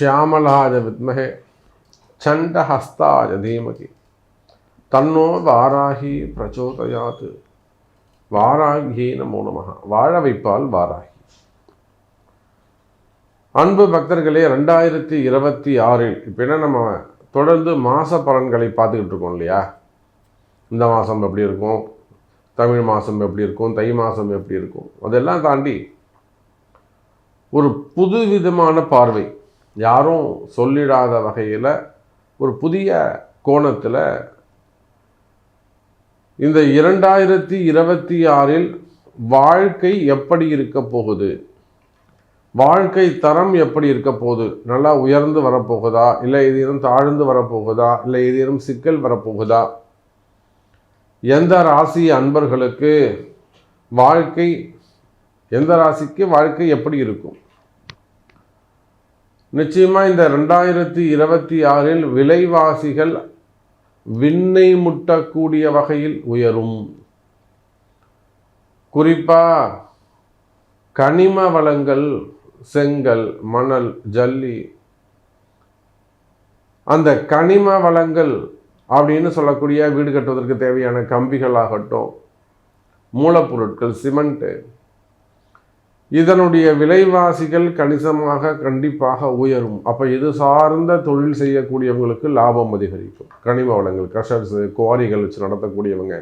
ஷியாமலாஜ வித்மகே சண்டஹஸ்தாஜ தீமகி தன்னோ வாராகி பிரச்சோதயாத்து வாராகி நமோ வாழ வைப்பால் வாராகி அன்பு பக்தர்களே ரெண்டாயிரத்தி இருபத்தி ஆறில் இப்போ என்ன நம்ம தொடர்ந்து மாத பலன்களை பார்த்துக்கிட்டு இருக்கோம் இல்லையா? இந்த மாதம் எப்படி இருக்கும்? தமிழ் மாதம் எப்படி இருக்கும்? தை மாதம் எப்படி இருக்கும்? அதெல்லாம் தாண்டி ஒரு புது விதமான பார்வை யாரும் சொல்லிடாத வகையில் ஒரு புதிய கோணத்தில் இந்த இரண்டாயிரத்தி இருபத்தி ஆறில் வாழ்க்கை எப்படி இருக்க போகுது? வாழ்க்கை தரம் எப்படி இருக்க போகுது? நல்லா உயர்ந்து வரப்போகுதா? இல்லை ஏதேனும் தாழ்ந்து வரப்போகுதா? இல்லை ஏதேனும் சிக்கல் வரப்போகுதா? எந்த ராசி அன்பர்களுக்கு வாழ்க்கை எந்த ராசிக்கு வாழ்க்கை எப்படி இருக்கும்? நிச்சயமாக இந்த ரெண்டாயிரத்தி இருபத்தி ஆறில் விலைவாசிகள் விண்ணை முட்டக்கூடிய வகையில் உயரும். குறிப்பாக கனிம வளங்கள் செங்கல் மணல் ஜல்லி. அந்த கனிம வளங்கள் அப்படின்னு சொல்லக்கூடிய வீடு கட்டுவதற்கு தேவையான கம்பிகள் ஆகட்டும் மூலப்பொருட்கள் சிமெண்ட்டு. இதனுடைய விலைவாசிகள் கணிசமாக கண்டிப்பாக உயரும். அப்போ இது சார்ந்த தொழில் செய்யக்கூடியவங்களுக்கு லாபம் அதிகரிக்கும். கனிம வளங்கள் க்ரஷர்ஸ் குவாரிகள் வச்சு நடத்தக்கூடியவங்க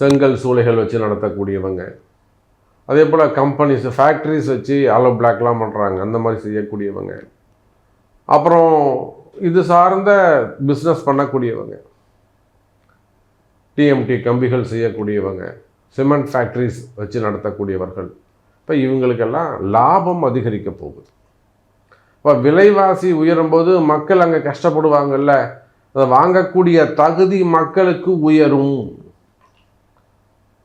செங்கல் சூளைகள் வச்சு நடத்தக்கூடியவங்க அதே போல் கம்பெனிஸ் ஃபேக்ட்ரிஸ் வச்சு ஆலோ பிளாக்லாம் பண்ணுறாங்க அந்த மாதிரி செய்யக்கூடியவங்க. அப்புறம் இது சார்ந்த பிஸ்னஸ் பண்ணக்கூடியவங்க. டிஎம்டி கம்பிகள் செய்யக்கூடியவங்க. சிமெண்ட் ஃபேக்ட்ரிஸ் வச்சு நடத்தக்கூடியவர்கள். இப்போ இவங்களுக்கெல்லாம் லாபம் அதிகரிக்க போகுது. இப்போ விலைவாசி உயரும்போது மக்கள் அங்கே கஷ்டப்படுவாங்கல்ல அதை வாங்கக்கூடிய தகுதி மக்களுக்கு உயரும்.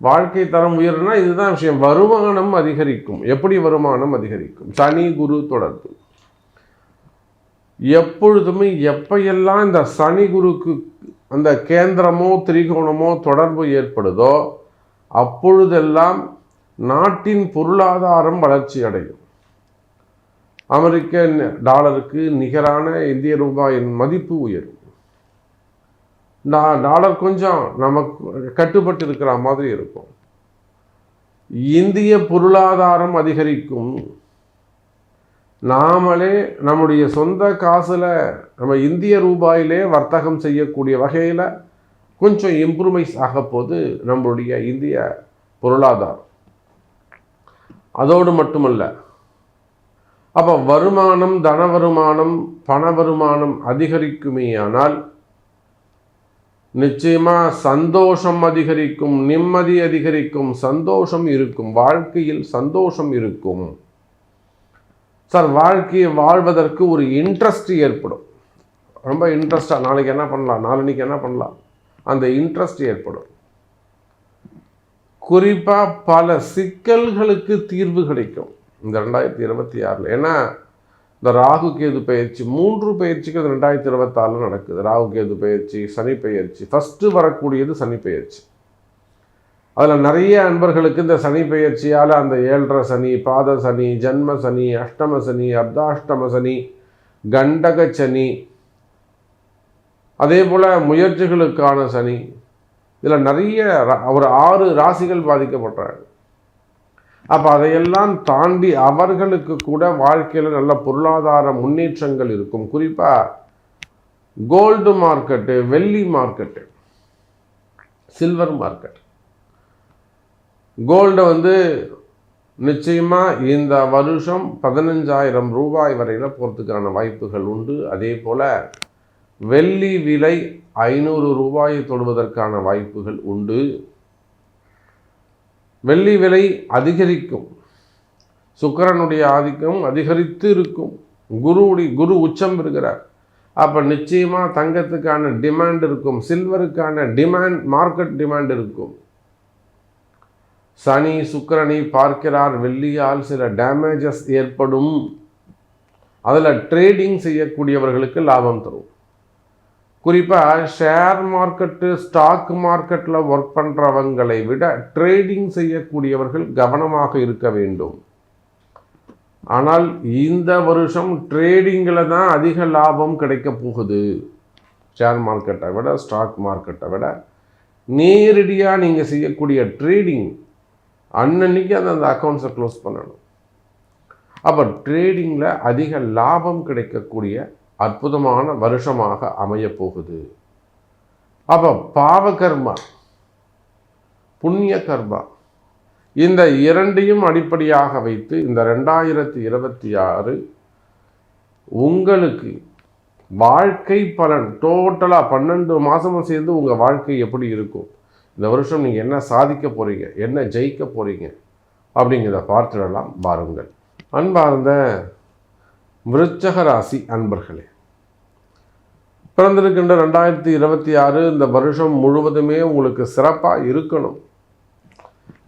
வாழ்க்கை தரம் உயரும்னா இதுதான் விஷயம். வருமானம் அதிகரிக்கும். எப்படி வருமானம் அதிகரிக்கும்? சனி குரு தொடர்பு. எப்பொழுதுமே எப்பையெல்லாம் இந்த சனி குருக்கு அந்த கேந்திரமோ திரிகோணமோ தொடர்பு ஏற்படுதோ அப்பொழுதெல்லாம் நாட்டின் பொருளாதாரம் வளர்ச்சி அடையும். அமெரிக்க டாலருக்கு நிகரான இந்திய ரூபாயின் மதிப்பு உயரும். டாலர் கொஞ்சம் நமக்கு கட்டுப்பட்டு இருக்கிற மாதிரி இருக்கும். இந்திய பொருளாதாரம் அதிகரிக்கும். நாமளே நம்முடைய சொந்த காசில் நம்ம இந்திய ரூபாயிலே வர்த்தகம் செய்யக்கூடிய வகையில் கொஞ்சம் இம்ப்ரூவைஸ் ஆக நம்மளுடைய இந்திய பொருளாதாரம். அதோடு மட்டுமல்ல அப்போ வருமானம் தன வருமானம் பண வருமானம் அதிகரிக்குமேயானால் நிச்சயமாக சந்தோஷம் அதிகரிக்கும் நிம்மதி அதிகரிக்கும் சந்தோஷம் இருக்கும் வாழ்க்கையில் சந்தோஷம் இருக்கும். சார் வாழ்க்கையை வாழ்வதற்கு ஒரு இன்ட்ரெஸ்ட் ஏற்படும். ரொம்ப இன்ட்ரெஸ்டாக நாளைக்கு என்ன பண்ணலாம் நாளன்னைக்கு என்ன பண்ணலாம்? அந்த இன்ட்ரெஸ்ட் ஏற்படும். குறிப்பாக பல சிக்கல்களுக்கு தீர்வு கிடைக்கும். இந்த ரெண்டாயிரத்தி இருபத்தி ஆறில். ஏன்னா இந்த ராகு கேது பயிற்சி மூன்று பயிற்சிக்கு இந்த ரெண்டாயிரத்தி இருபத்தாறில் நடக்குது. ராகு கேது பயிற்சி சனி பயிற்சி. ஃபஸ்ட்டு வரக்கூடியது சனி பயிற்சி. அதில் நிறைய அன்பர்களுக்கு இந்த சனி பயிற்சியால் அந்த ஏழரை சனி பாத சனி ஜன்ம சனி அஷ்டம சனி அர்த்தாஷ்டம சனி கண்டக சனி அதே போல் முயற்சிகளுக்கான சனி. இதில் நிறைய ரா- ஒரு ஆறு ராசிகள் பாதிக்கப்படுறாங்க. அப்போ அதையெல்லாம் தாண்டி அவர்களுக்கு கூட வாழ்க்கையில் நல்ல பொருளாதார முன்னேற்றங்கள் இருக்கும். குறிப்பாக கோல்டு மார்க்கெட்டு வெள்ளி மார்க்கெட்டு சில்வர் மார்க்கெட் கோல்டை வந்து நிச்சயமாக இந்த வருஷம் பதினஞ்சாயிரம் ரூபாய் வரையில் போகிறதுக்கான வாய்ப்புகள் உண்டு. அதே போல் வெள்ளி விலை ஐநூறு ரூபாயை தொடுவதற்கான வாய்ப்புகள் உண்டு. வெள்ளி விலை அதிகரிக்கும். சுக்கிரனுடைய ஆதிக்கம் அதிகரித்து இருக்கும். குருவுடைய குரு உச்சம் இருக்கிறார் அப்போ நிச்சயமாக தங்கத்துக்கான டிமாண்ட் இருக்கும். சில்வருக்கான டிமாண்ட் மார்க்கெட் டிமாண்ட் இருக்கும். சனி சுக்கரனை பார்க்கிறார். வெள்ளியால் சில டேமேஜஸ் ஏற்படும். அதில் ட்ரேடிங் செய்யக்கூடியவர்களுக்கு லாபம் தரும். குறிப்பாக ஷேர் மார்க்கெட்டு ஸ்டாக் மார்க்கெட்டில் ஒர்க் பண்ணுறவங்களை விட ட்ரேடிங் செய்யக்கூடியவர்கள் கவனமாக இருக்க வேண்டும். ஆனால் இந்த வருஷம் ட்ரேடிங்கில் தான் அதிக லாபம் கிடைக்க போகுது. ஷேர் மார்க்கெட்டை விட ஸ்டாக் மார்க்கெட்டை விட. நேரடியாக நீங்கள் செய்யக்கூடிய ட்ரேடிங் அன்னன்னைக்கு அந்த அந்த அக்கௌண்ட்ஸை க்ளோஸ் பண்ணணும். அப்போ ட்ரேடிங்கில் அதிக லாபம் கிடைக்கக்கூடிய அற்புதமான வருஷமாக அமையப் போகுது அப்போ பாவகர்மா புண்ணிய கர்மா இந்த இரண்டையும் அடிப்படையாக வைத்து இந்த ரெண்டாயிரத்தி இருபத்தி ஆறு உங்களுக்கு வாழ்க்கை பலன் டோட்டலாக பன்னெண்டு மாதமும் சேர்ந்து உங்கள் வாழ்க்கை எப்படி இருக்கும்? இந்த வருஷம் நீங்கள் என்ன சாதிக்க போகிறீங்க என்ன ஜெயிக்க போகிறீங்க அப்படிங்கிறத பார்த்துடலாம் பாருங்கள். அன்பார்ந்த விருச்சக ராசி அன்பர்களே பிறந்திருக்கின்ற ரெண்டாயிரத்தி இருபத்தி ஆறு இந்த வருஷம் முழுவதுமே உங்களுக்கு சிறப்பாக இருக்கணும்.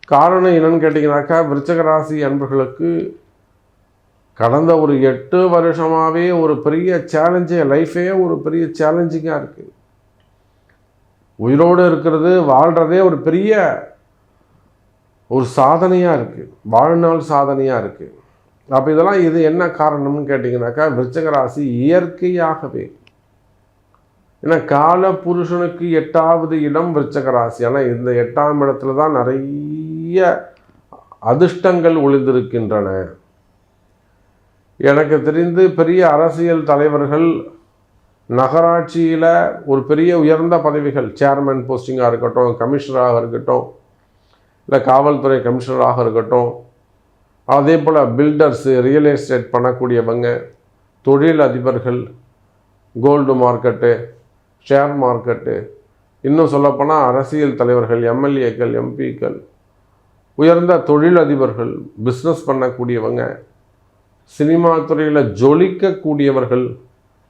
காரணம் என்னன்னு கேட்டிங்கனாக்கா விருச்சக ராசி அன்பர்களுக்கு கடந்த ஒரு எட்டு வருஷமாகவே ஒரு பெரிய சேலஞ்சு லைஃபே ஒரு பெரிய சேலஞ்சிங்காக இருக்குது உயிரோடு இருக்கிறது வாழ்கிறதே ஒரு பெரிய ஒரு சாதனையாக இருக்குது வாழ்நாள் சாதனையாக இருக்குது அப்போ இதெல்லாம் இது என்ன காரணம்னு கேட்டிங்கனாக்கா விருச்சக ராசி இயற்கையாகவே. ஏன்னா கால புருஷனுக்கு எட்டாவது இடம் விருச்சக ராசி ஆனால் இந்த எட்டாம் இடத்துல தான் நிறைய அதிர்ஷ்டங்கள் ஒளிந்திருக்கின்றன. எனக்கு தெரிந்து பெரிய அரசியல் தலைவர்கள் நகராட்சியில் ஒரு பெரிய உயர்ந்த பதவிகள் சேர்மேன் போஸ்டிங்காக இருக்கட்டும் கமிஷனராக இருக்கட்டும் இல்லை காவல்துறை கமிஷனராக இருக்கட்டும் அதே போல் பில்டர்ஸு ரியல் எஸ்டேட் பண்ணக்கூடியவங்க தொழில் அதிபர்கள் கோல்டு மார்க்கெட்டு ஷேர் மார்க்கெட்டு இன்னும் சொல்லப்போனால் அரசியல் தலைவர்கள் எம்எல்ஏக்கள் எம்பிக்கள் உயர்ந்த தொழில் அதிபர்கள் பிஸ்னஸ் பண்ணக்கூடியவங்க சினிமா துறையில் ஜொலிக்கக்கூடியவர்கள்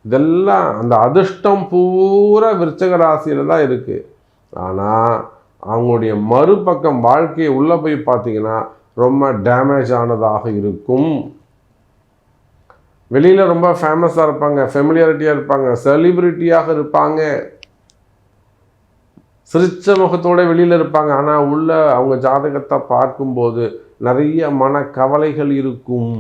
இதெல்லாம் அந்த அதிர்ஷ்டம் பூரா விருச்சக ராசியில் தான் இருக்குது ஆனால் அவங்களுடைய மறுபக்கம் வாழ்க்கையை உள்ளே போய் பார்த்தீங்கன்னா ரொம்ப டேமேஜ் ஆனதாக இருக்கும். வெளியில் ரொம்ப ஃபேமஸாக இருப்பாங்க ஃபெமிலியாரிட்டியாக இருப்பாங்க செலிப்ரிட்டியாக இருப்பாங்க. சிரிச்ச முகத்தோட வெளியில் இருப்பாங்க. ஆனால் உள்ள அவங்க ஜாதகத்தை பார்க்கும்போது நிறைய மன கவலைகள் இருக்கும்.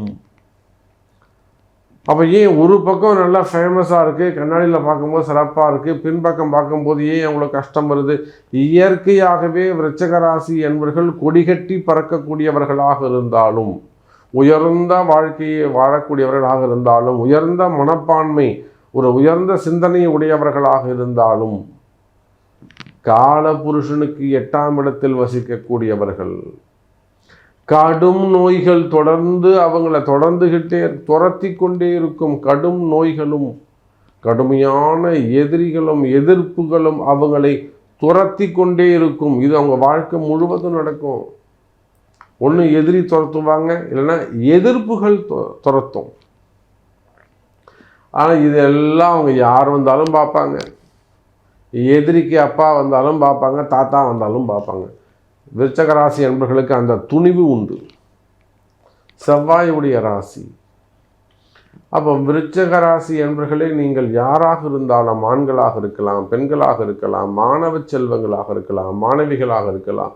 அப்போ ஏன் ஒரு பக்கம் நல்லா ஃபேமஸாக இருக்குது கண்ணாடியில் பார்க்கும்போது சிறப்பாக இருக்குது பின்பக்கம் பார்க்கும்போது ஏன் அவ்வளோ கஷ்டம் வருது? இயற்கையாகவே விருச்சகராசி என்பவர்கள் கொடிகட்டி பறக்கக்கூடியவர்களாக இருந்தாலும் உயர்ந்த வாழ்க்கையை வாழக்கூடியவர்களாக இருந்தாலும் உயர்ந்த மனப்பான்மை ஒரு உயர்ந்த சிந்தனை உடையவர்களாக இருந்தாலும் கால புருஷனுக்கு எட்டாம் இடத்தில் வசிக்கக்கூடியவர்கள் கடும் நோய்கள் தொடர்ந்து அவங்கள தொடர்ந்துகிட்டே துரத்தி கொண்டே இருக்கும் கடும் நோய்களும் கடுமையான எதிரிகளும் எதிர்ப்புகளும் அவங்களை துரத்தி கொண்டே இருக்கும். இது அவங்க வாழ்க்கை முழுவதும் நடக்கும். ஒன்று எதிரி துரத்துவாங்க இல்லைன்னா எதிர்ப்புகள் துரத்தும். ஆனால் இதெல்லாம் அவங்க யார் வந்தாலும் பார்ப்பாங்க. எதிரிக்கு அப்பா வந்தாலும் பார்ப்பாங்க தாத்தா வந்தாலும் பார்ப்பாங்க. விருச்சக ராசி என்பர்களுக்கு அந்த துணிவு உண்டு. செவ்வாயுடைய ராசி. அப்போ விருச்சக ராசி என்பர்களே நீங்கள் யாராக இருந்தாலும் ஆண்களாக இருக்கலாம் பெண்களாக இருக்கலாம் மாணவ செல்வங்களாக இருக்கலாம் மாணவிகளாக இருக்கலாம்.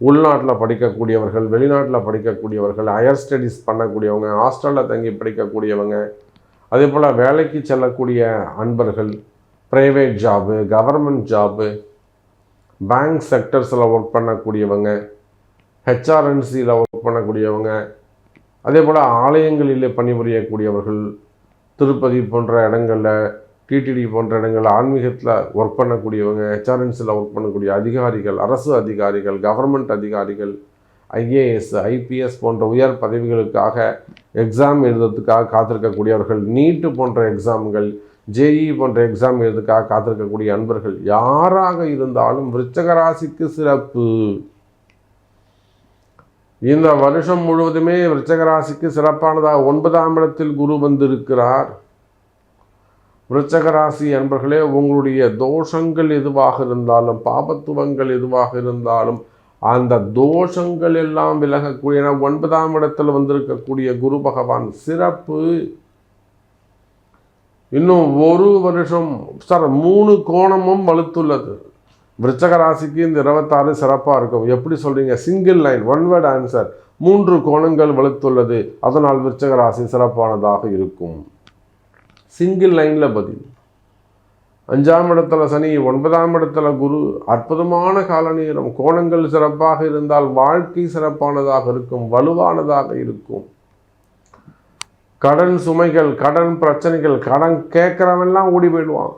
உள்நாட்டில் படிக்கக்கூடியவர்கள் வெளிநாட்டில் படிக்கக்கூடியவர்கள் ஹையர் ஸ்டடீஸ் பண்ணக்கூடியவங்க ஹாஸ்டலில் தங்கி படிக்கக்கூடியவங்க அதே போல் வேலைக்கு செல்லக்கூடிய அன்பர்கள் private job government job bank செக்டர்ஸில் work பண்ணக்கூடியவங்க ஹெச்ஆர்என்சியில் ஒர்க் பண்ணக்கூடியவங்க அதே போல் ஆலயங்களில் பணிபுரியக்கூடியவர்கள் திருப்பதி போன்ற இடங்களில் டிடிடி போன்ற இடங்களில் ஆன்மீகத்தில் ஒர்க் பண்ணக்கூடியவங்க ஹெச்ஆர்என்சியில் ஒர்க் பண்ணக்கூடிய அதிகாரிகள் அரசு அதிகாரிகள் கவர்மெண்ட் அதிகாரிகள் ஐஏஎஸ் ஐபிஎஸ் போன்ற உயர் பதவிகளுக்காக எக்ஸாம் எழுதுறதுக்காக காத்திருக்கக்கூடியவர்கள் நீட்டு போன்ற எக்ஸாம்கள் ஜேஇ போன்ற எக்ஸாம் எழுதுக்காக காத்திருக்கக்கூடிய அன்பர்கள் யாராக இருந்தாலும் விருச்சகராசிக்கு சிறப்பு. இந்த வருஷம் முழுவதுமே விருச்சகராசிக்கு சிறப்பானதாக ஒன்பதாம் இடத்தில் குரு வந்திருக்கிறார். விருச்சகராசி அன்பர்களே உங்களுடைய தோஷங்கள் எதுவாக இருந்தாலும் பாபத்துவங்கள் எதுவாக இருந்தாலும் அந்த தோஷங்கள் எல்லாம் விலகக்கூடிய ஒன்பதாம் இடத்தில் வந்திருக்கக்கூடிய குரு பகவான் சிறப்பு. இன்னும் ஒரு வருஷம் சார் மூணு கோணமும் வலுத்துள்ளது. விருச்சக ராசிக்கு இந்த இருபத்தாறு சிறப்பாக இருக்கும். எப்படி சொல்கிறீங்க single line one word answer மூன்று கோணங்கள் வலுத்துள்ளது. அதனால் விருச்சக ராசி சிறப்பானதாக இருக்கும். சிங்கிள் லைனில் பதில். அஞ்சாம் இடத்துல சனி ஒன்பதாம் இடத்துல குரு. அற்புதமான கால நேரம் கோணங்கள் சிறப்பாக இருந்தால் வாழ்க்கை சிறப்பானதாக இருக்கும் வலுவானதாக இருக்கும். கடன் சுமைகள் கடன் பிரச்சனைகள் கடன் கேட்குறவெல்லாம் ஓடி போயிடுவான்.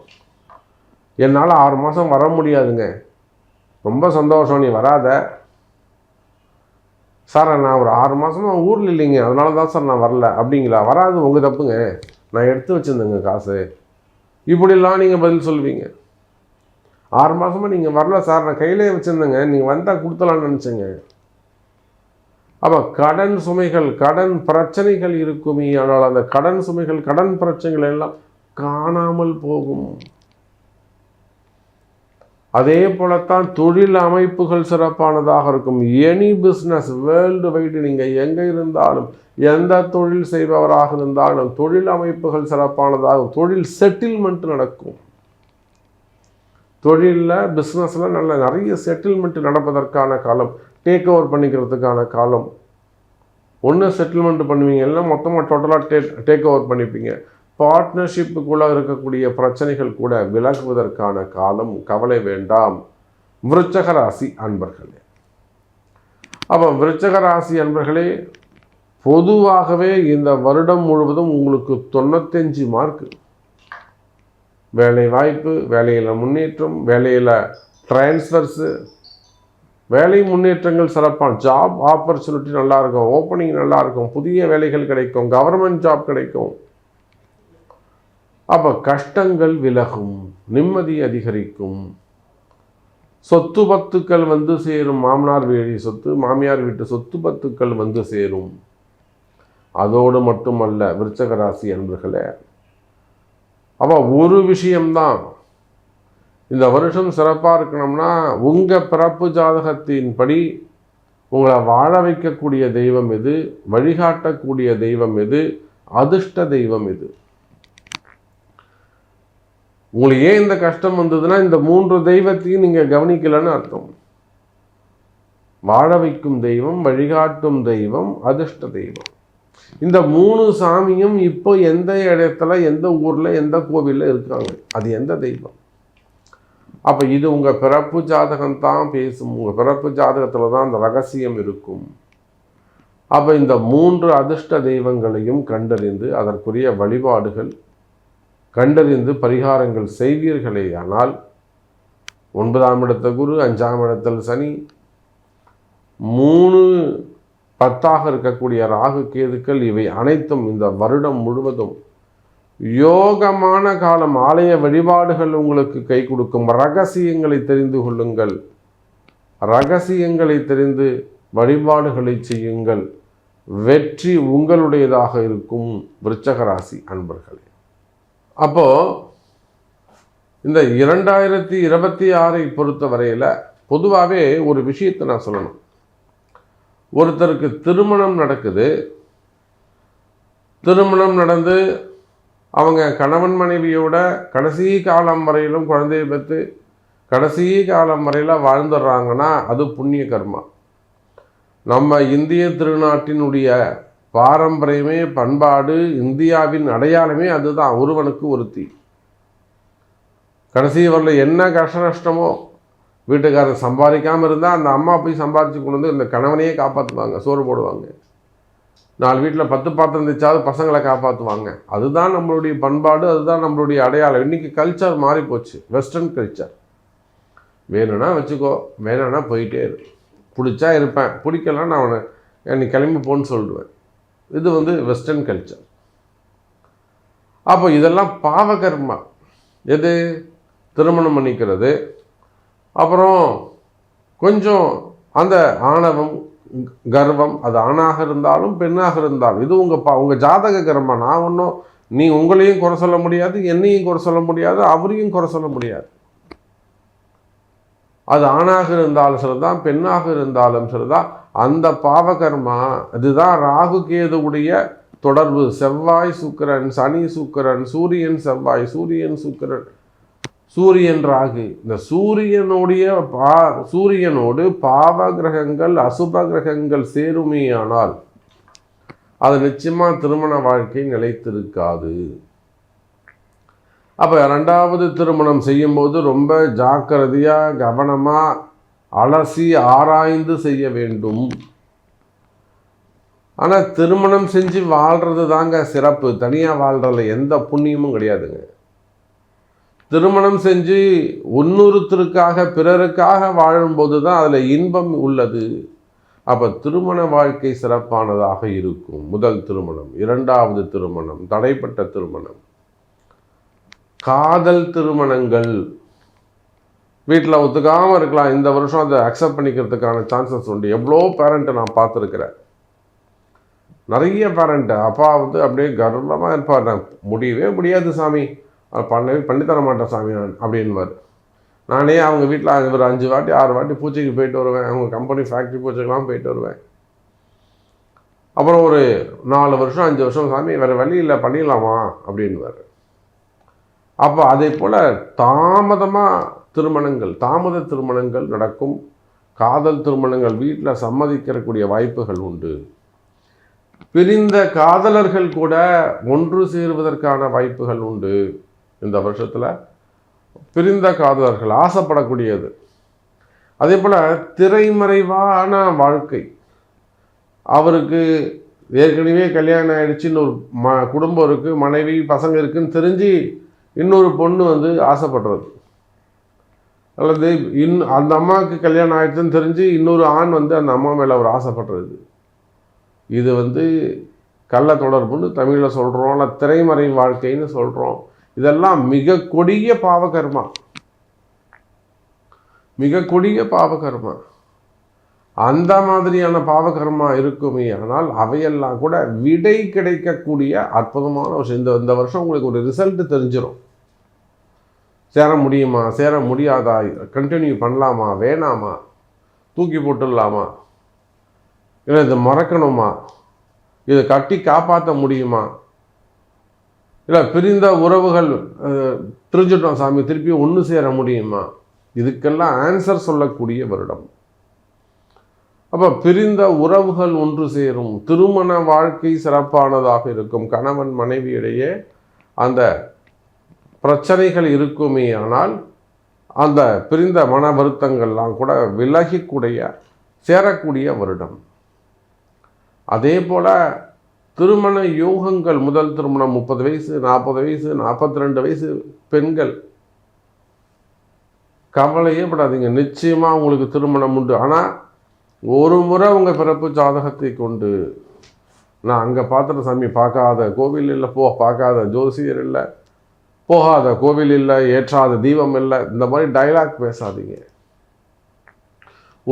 என்னால் ஆறு மாதம் வர முடியாதுங்க. ரொம்ப சந்தோஷம் நீ வராத. சார் நான் ஒரு ஆறு மாதமாக ஊரில் இல்லைங்க. அதனால தான் சார் நான் வரல. அப்படிங்களா? வராது உங்கள் தப்புங்க. நான் எடுத்து வச்சுருந்தேங்க காசு. இப்படிலாம் நீங்கள் பதில் சொல்லுவீங்க ஆறு மாதமாக நீங்கள் வரல சார். நான் கையிலே வச்சுருந்தேங்க. நீங்கள் வந்தால் கொடுத்தலான்னு நினச்சேங்க. அப்போ கடன் சுமைகள் கடன் பிரச்சனைகள் இருக்குமே ஆனால் அந்த கடன் சுமைகள் கடன் பிரச்சனைகள் எல்லாம் காணாமல் போகும். அதே போலத்தான் தொழில் அமைப்புகள் சிறப்பானதாக இருக்கும். எனி பிஸ்னஸ் வேர்ல்டு வைடு நீங்கள் எங்கே இருந்தாலும் எந்த தொழில் செய்பவராக இருந்தாலும் தொழில் அமைப்புகள் சிறப்பானதாகும் தொழில் செட்டில்மெண்ட் நடக்கும். தொழிலில் பிஸ்னஸில் நல்ல நிறைய செட்டில்மெண்ட் நடப்பதற்கான காலம். டேக் ஓவர் பண்ணிக்கிறதுக்கான காலம். ஒன்று செட்டில்மெண்ட் பண்ணுவீங்க இல்லை மொத்தமாக டோட்டலாக டே டேக் ஓவர் பண்ணிப்பீங்க. பார்ட்னர்ஷிப்புக்குள்ளே இருக்கக்கூடிய பிரச்சனைகள் கூட விலகுவதற்கான காலம் கவலை வேண்டாம். விருச்சக ராசி அன்பர்களே. அப்போ விருச்சக ராசி அன்பர்களே பொதுவாகவே இந்த வருடம் முழுவதும் உங்களுக்கு தொண்ணூத்தஞ்சு மார்க்கு வேலை வாய்ப்பு வேலையில் முன்னேற்றம் வேலையில் டிரான்ஸ்ஃபர்ஸு வேலை முன்னேற்றங்கள் சிறப்பான ஜாப் ஆப்பர்ச்சுனிட்டி நல்லா இருக்கும் ஓப்பனிங் நல்லா இருக்கும் புதிய வேலைகள் கிடைக்கும் கவர்மெண்ட் ஜாப் கிடைக்கும். அப்போ கஷ்டங்கள் விலகும் நிம்மதி அதிகரிக்கும். சொத்து பத்துக்கள் வந்து சேரும் மாமனார் வீடு சொத்து மாமியார் வீட்டு சொத்து பத்துக்கள் வந்து சேரும். அதோடு மட்டுமல்ல விருச்சக ராசி அன்பர்களே அப்போ ஒரு விஷயம்தான் இந்த வருஷம் சிறப்பாக இருக்கணும்னா உங்கள் பிறப்பு ஜாதகத்தின்படி உங்களை வாழ வைக்கக்கூடிய தெய்வம் எது? வழிகாட்டக்கூடிய தெய்வம் எது? அதிர்ஷ்ட தெய்வம் எது? உங்களுக்கு ஏன் இந்த கஷ்டம் வந்ததுன்னா இந்த மூன்று தெய்வத்தையும் நீங்கள் கவனிக்கலன்னு அர்த்தம். வாழ வைக்கும் தெய்வம் வழிகாட்டும் தெய்வம் அதிர்ஷ்ட தெய்வம். இந்த மூணு சாமியும் இப்போ எந்த இடத்துல எந்த ஊரில் எந்த கோவிலில் இருக்காங்க? அது எந்த தெய்வம்? அப்போ இது உங்கள் பிறப்பு ஜாதகம் தான் பேசும். உங்கள் பிறப்பு ஜாதகத்தில் தான் அந்த ரகசியம் இருக்கும். அப்போ இந்த மூன்று அதிர்ஷ்ட தெய்வங்களையும் கண்டறிந்து அதற்குரிய வழிபாடுகள் கண்டறிந்து பரிகாரங்கள் செய்வீர்களே ஆனால் ஒன்பதாம் இடத்த குரு அஞ்சாம் இடத்தில் சனி மூணு பத்தாக இருக்கக்கூடிய ராகு கேதுக்கள் இவை அனைத்தும் இந்த வருடம் முழுவதும் யோகமான காலம் ஆலய வழிபாடுகள் உங்களுக்கு கை கொடுக்கும். ரகசியங்களை தெரிந்து கொள்ளுங்கள். ரகசியங்களை தெரிந்து வழிபாடுகளை செய்யுங்கள். வெற்றி உங்களுடையதாக இருக்கும் விருச்சகராசி அன்பர்களே. அப்போ இந்த இரண்டாயிரத்தி இருபத்தி ஆறை பொறுத்த வரையில் பொதுவாகவே ஒரு விஷயத்தை நான் சொல்லணும். ஒருத்தருக்கு திருமணம் நடக்குது. திருமணம் நடந்து அவங்க கணவன் மனைவியோட கடைசி காலம் வரையிலும் குழந்தையை பெற்று கடைசி காலம் வரையில் வாழ்ந்துடுறாங்கன்னா அது புண்ணிய கர்மா. நம்ம இந்திய திருநாட்டினுடைய பாரம்பரியமே பண்பாடு இந்தியாவின் அடையாளமே அதுதான். ஒருவனுக்கு ஒருத்தி. கடைசி வரல என்ன கஷ்ட நஷ்டமோ வீட்டுக்காரர் சம்பாதிக்காமல் இருந்தால் அந்த அம்மா போய் சம்பாதிச்சு கொண்டு வந்து இந்த கணவனையே காப்பாற்றுவாங்க சோறு போடுவாங்க. நாலு வீட்டில் பத்து பாத்திரம் தைச்சாவது பசங்களை காப்பாற்றுவாங்க. அதுதான் நம்மளுடைய பண்பாடு அதுதான் நம்மளுடைய அடையாளம். இன்றைக்கி கல்ச்சர் மாறி போச்சு வெஸ்டர்ன் கல்ச்சர் வேணும்னா வச்சுக்கோ வேணும்னா போயிட்டே இரு. பிடிச்சா இருப்பேன். பிடிக்கலாம் நான் அவனை நீ கிளம்பி போன்னு சொல்லுவேன். இது வந்து வெஸ்டர்ன் கல்ச்சர் அப்போ இதெல்லாம் பாவகர்மா எது? திருமணம் பண்ணிக்கிறது. அப்புறம் கொஞ்சம் அந்த ஆணவம் கர்வம் அது ஆணாக இருந்தாலும் பெண்ணாக இருந்தாலும் இது உங்கள் பா உங்கள் ஜாதக கர்மம் நான் ஒன்றும் நீ உங்களையும் குறை சொல்ல முடியாது என்னையும் குறை சொல்ல முடியாது அவரையும் குறை சொல்ல முடியாது. அது ஆணாக இருந்தாலும் சரிதான் பெண்ணாக இருந்தாலும் சரிதான் அந்த பாவகர்மா அதுதான் ராகு கேதுவுடைய தொடர்பு. செவ்வாய் சுக்கிரன் சனி சுக்கிரன் சூரியன் செவ்வாய் சூரியன் சுக்கிரன். சூரியன் ராகு இந்த சூரியனுடைய பா சூரியனோடு பாவ கிரகங்கள் அசுப கிரகங்கள் சேருமேயானால் அது நிச்சயமா திருமண வாழ்க்கை நிலைத்திருக்காது. அப்போ ரெண்டாவது திருமணம் செய்யும்போது ரொம்ப ஜாக்கிரதையாக கவனமாக அலசி ஆராய்ந்து செய்ய வேண்டும். ஆனால் திருமணம் செஞ்சு வாழ்கிறது தாங்க சிறப்பு. தனியாக வாழ்கிறதுல எந்த புண்ணியமும் கிடையாதுங்க. திருமணம் செஞ்சு ஒன்னுறுத்தருக்காக பிறருக்காக வாழும்போது தான் அதில் இன்பம் உள்ளது. அப்போ திருமண வாழ்க்கை சிறப்பானதாக இருக்கும். முதல் திருமணம் இரண்டாவது திருமணம் தடைப்பட்ட திருமணம். காதல் திருமணங்கள். வீட்டில் ஒத்துக்காமல் இருக்கலாம். இந்த வருஷம் அதை அக்செப்ட் பண்ணிக்கிறதுக்கான சான்சஸ் உண்டு. எவ்வளோ பேரண்ட்டை நான் பார்த்துருக்குறேன். நிறைய பேரண்ட்டு அப்பா வந்து அப்படியே கர்வமாக இருப்பார். நான் முடியவே முடியாது சாமி. பண்ணவே பண்ணித்தர மாட்டேன் சாமி நான் அப்படின்வார் நானே அவங்க வீட்டில் ஒரு அஞ்சு வாட்டி ஆறு வாட்டி பூச்சைக்கு போயிட்டு வருவேன். அவங்க கம்பெனி ஃபேக்ட்ரி பூச்சைக்கெலாம் போயிட்டு வருவேன். அப்புறம் ஒரு நாலு வருஷம் அஞ்சு வருஷம் சாமி வேறு வழி இல்லை பண்ணிடலாமா? அப்படின்வார் அப்போ அதே போல் தாமதமாக திருமணங்கள் தாமத திருமணங்கள் நடக்கும். காதல் திருமணங்கள் வீட்டில் சம்மதிக்கிறக்கூடிய வாய்ப்புகள் உண்டு. பிரிந்த காதலர்கள் கூட ஒன்று சேருவதற்கான வாய்ப்புகள் உண்டு. இந்த வருஷத்தில் பிரிந்த காதலர்கள் ஆசைப்படக்கூடியது. அதே போல் திரைமறைவான வாழ்க்கை. அவருக்கு ஏற்கனவே கல்யாணம் ஆகிடுச்சின்னு ஒரு ம குடும்பம் இருக்குது மனைவி பசங்க இருக்குன்னு தெரிஞ்சு இன்னொரு பொண்ணு வந்து ஆசைப்படுறது. அல்லது இன் அந்த அம்மாவுக்கு கல்யாணம் ஆகிடுச்சுன்னு தெரிஞ்சு இன்னொரு ஆண் வந்து அந்த அம்மா மேலே அவர் ஆசைப்படுறது. இது வந்து கள்ள தொடர்புன்னு தமிழில் சொல்கிறோம் இல்லை திரைமறை வாழ்க்கைன்னு சொல்கிறோம் இதெல்லாம் மிக கொடிய பாவகர்மா. மிக கொடிய பாவகர்மா. அந்த மாதிரியான பாவகர்மா இருக்குமே ஆனால் அவையெல்லாம் கூட விடை கிடைக்கக்கூடிய அற்புதமான விஷயம் இந்த இந்த வருஷம் உங்களுக்கு ஒரு ரிசல்ட் தெரிஞ்சிடும் சேர முடியுமா? சேர முடியாதா? கண்டினியூ பண்ணலாமா? வேணாமா? தூக்கி போட்டுடலாமா? இல்லை இதை மறக்கணுமா? இதை கட்டி காப்பாற்ற முடியுமா? இல்லை பிரிந்த உறவுகள் பிரிஞ்சிட்டோம் சாமி திருப்பி ஒன்று சேர முடியுமா? இதுக்கெல்லாம் ஆன்சர் சொல்லக்கூடிய வருடம். அப்போ பிரிந்த உறவுகள் ஒன்று சேரும். திருமண வாழ்க்கை சிறப்பானதாக இருக்கும். கணவன் மனைவியிடையே அந்த பிரச்சனைகள் இருக்குமே ஆனால் அந்த பிரிந்த மன வருத்தங்கள்லாம் கூட விலகிக்கூடிய சேரக்கூடிய வருடம். அதே போல் திருமண யோகங்கள் முதல் திருமணம் முப்பது வயசு நாற்பது வயசு நாற்பத்தி ரெண்டு வயசு பெண்கள். கவலையே படாதீங்க. நிச்சயமாக உங்களுக்கு திருமணம் உண்டு. ஆனால் ஒரு முறை உங்கள் பிறப்பு ஜாதகத்தை கொண்டு நான் அங்கே பார்த்துட்டு சாமி பார்க்காத கோவில் இல்லை போ பார்க்காத ஜோசியர் இல்லை போகாத கோவில் இல்லை ஏற்றாத தீபம் இல்லை இந்த மாதிரி டைலாக் பேசாதீங்க.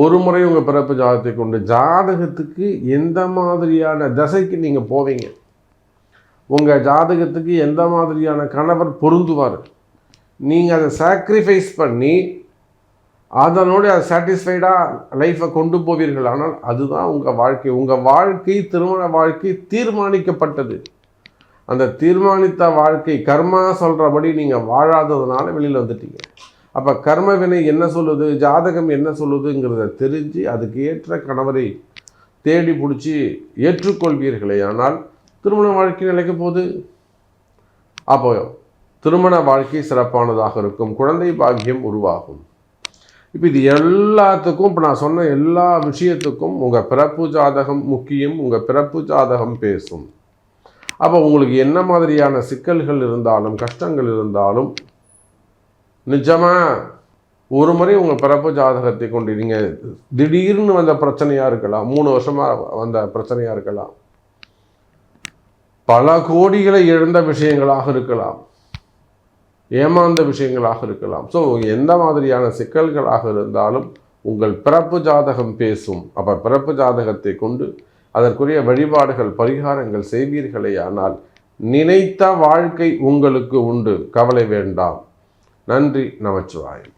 ஒரு முறை உங்கள் பிறப்பு ஜாதகத்தை கொண்டு ஜாதகத்துக்கு எந்த மாதிரியான தசைக்கு நீங்கள் போவீங்க? உங்கள் ஜாதகத்துக்கு எந்த மாதிரியான கணவர் பொருந்துவார்? நீங்கள் அதை சாக்ரிஃபைஸ் பண்ணி அதனோடு அதை சாட்டிஸ்ஃபைடாக லைஃப்பை கொண்டு போவீர்கள். ஆனால் அதுதான் உங்கள் வாழ்க்கை. உங்கள் வாழ்க்கை திருமண வாழ்க்கை தீர்மானிக்கப்பட்டது. அந்த தீர்மானித்த வாழ்க்கை கர்மா சொல்கிறபடி நீங்கள் வாழாததுனால வெளியில் வந்துட்டீங்க. அப்போ கர்மவினை என்ன சொல்லுது? ஜாதகம் என்ன சொல்லுதுங்கிறத தெரிஞ்சு அதுக்கு ஏற்ற கணவரை தேடி பிடிச்சி ஏற்றுக்கொள்வீர்களே. ஆனால் திருமண வாழ்க்கை நிலைக்க போது அப்போ திருமண வாழ்க்கை சிறப்பானதாக இருக்கும். குழந்தை பாக்கியம் உருவாகும். இப்போ இது எல்லாத்துக்கும் இப்போ நான் சொன்ன எல்லா விஷயத்துக்கும் உங்கள் பிறப்பு ஜாதகம் முக்கியம் உங்கள் பிறப்பு ஜாதகம் பேசும். அப்போ உங்களுக்கு என்ன மாதிரியான சிக்கல்கள் இருந்தாலும் கஷ்டங்கள் இருந்தாலும் நிஜமாக ஒரு முறை உங்கள் பிறப்பு ஜாதகத்தை கொண்டு நீங்கள் திடீர்னு வந்த பிரச்சனையாக இருக்கலாம். மூணு வருஷமாக வந்த பிரச்சனையாக இருக்கலாம். பல கோடிகளை இழந்த விஷயங்களாக இருக்கலாம். ஏமாந்த விஷயங்களாக இருக்கலாம். ஸோ எந்த மாதிரியான சிக்கல்களாக இருந்தாலும் உங்கள் பிறப்பு ஜாதகம் பேசும். அப்போ பிறப்பு ஜாதகத்தை கொண்டு அதற்குரிய வழிபாடுகள் பரிகாரங்கள் செய்வீர்களே ஆனால் நினைத்த வாழ்க்கை உங்களுக்கு உண்டு. கவலை வேண்டாம். நன்றி நமச்சிவாயம்.